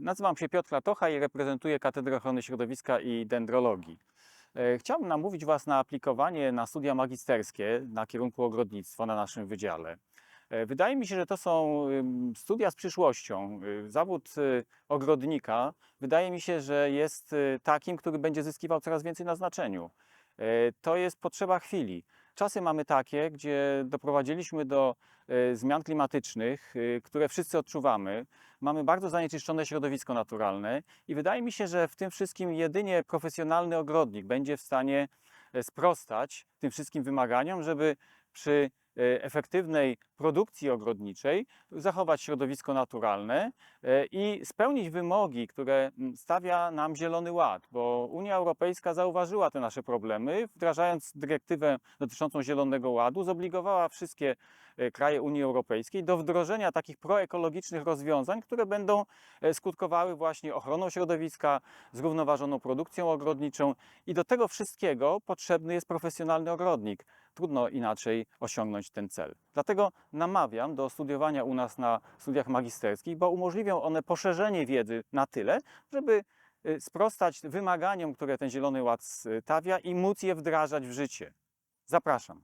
Nazywam się Piotr Latocha i reprezentuję Katedrę Ochrony Środowiska i Dendrologii. E, Chciałbym namówić Was na aplikowanie na studia magisterskie na kierunku ogrodnictwo na naszym wydziale. E, Wydaje mi się, że to są studia z przyszłością. Y, Zawód y, ogrodnika wydaje mi się, że jest y, takim, który będzie zyskiwał coraz więcej na znaczeniu. E, To jest potrzeba chwili. Czasy mamy takie, gdzie doprowadziliśmy do e, zmian klimatycznych, y, które wszyscy odczuwamy. Mamy bardzo zanieczyszczone środowisko naturalne i wydaje mi się, że w tym wszystkim jedynie profesjonalny ogrodnik będzie w stanie e, sprostać tym wszystkim wymaganiom, żeby przy e, efektywnej produkcji ogrodniczej zachować środowisko naturalne e, i spełnić wymogi, które mm, stawia nam Zielony Ład, bo Unia Europejska zauważyła te nasze problemy, wdrażając dyrektywę dotyczącą Zielonego Ładu, zobligowała wszystkie e, kraje Unii Europejskiej do wdrożenia takich proekologicznych rozwiązań, które będą e, skutkowały właśnie ochroną środowiska, zrównoważoną produkcją ogrodniczą i do tego wszystkiego potrzebny jest profesjonalny ogrodnik. Trudno inaczej osiągnąć ten cel. Dlatego namawiam do studiowania u nas na studiach magisterskich, bo umożliwią one poszerzenie wiedzy na tyle, żeby y, sprostać wymaganiom, które ten Zielony Ład stawia i móc je wdrażać w życie. Zapraszam.